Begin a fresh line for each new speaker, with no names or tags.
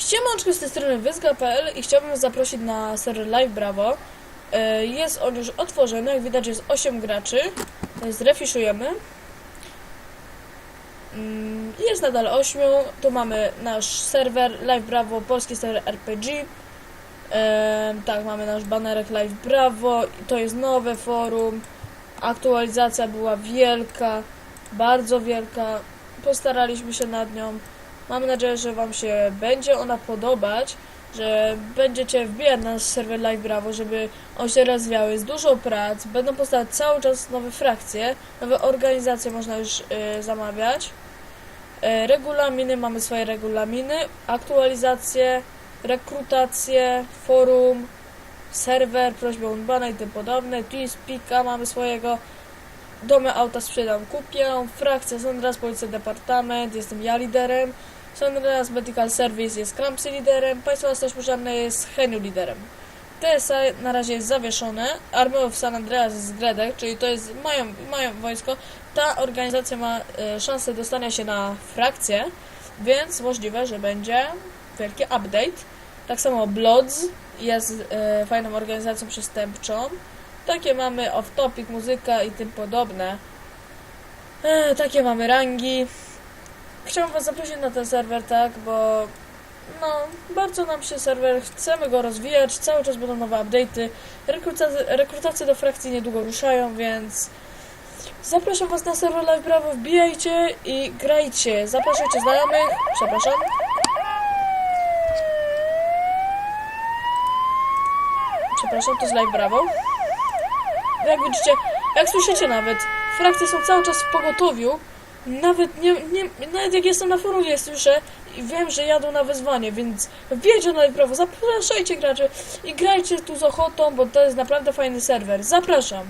Siemanczko z tej strony Wyzga.pl i chciałbym zaprosić na serwer Live Bravo. E, Jest on już otworzony, jak widać jest 8 graczy. Zrefiszujemy. Mm, Jest nadal 8. Tu mamy nasz serwer Live Bravo, polski serwer RPG. E, Tak, mamy nasz banerek Live Bravo. To jest nowe forum. Aktualizacja była wielka, bardzo wielka. Postaraliśmy się nad nią. Mam nadzieję, że Wam się będzie ona podobać, że będziecie wbijać na nasz serwer Live Bravo, żeby on się rozwiał. Jest dużo prac, będą powstawać cały czas nowe frakcje, nowe organizacje można już y, zamawiać. Y, regulaminy, mamy swoje regulaminy, aktualizacje, rekrutacje, forum, serwer, prośbę o unbana i tym podobne. TeamSpeaka mamy swojego. Domy auta sprzedam, kupię. Frakcja Sandras, Policja Departament, jestem ja liderem. Sandras Medical Service jest Krampsy liderem. Państwowa Straż Pożarna jest Heniu liderem. TSA na razie jest zawieszone. Army w San Andreas jest Gredek, czyli to jest, mają, mają wojsko. Ta organizacja ma e, szansę dostania się na frakcję, więc możliwe, że będzie wielki update. Tak samo Bloods jest e, fajną organizacją przestępczą. Takie mamy off-topic, muzyka i tym podobne. E, takie mamy rangi. Chciałbym Was zaprosić na ten serwer, tak, bo no, bardzo nam się serwer, chcemy go rozwijać, cały czas będą nowe update'y. Rekrutacje, rekrutacje do frakcji niedługo ruszają, więc zapraszam Was na serwer Live Bravo, wbijajcie i grajcie. Zapraszajcie znajomych, przepraszam. Przepraszam, to jest Live Bravo. Jak widzicie, jak słyszycie nawet, frakcje są cały czas w pogotowiu. Nawet nie, nie nawet jak jestem na forum, je słyszę i wiem, że jadą na wezwanie, więc wiecie na prawo, zapraszajcie graczy i grajcie tu z ochotą, bo to jest naprawdę fajny serwer. Zapraszam.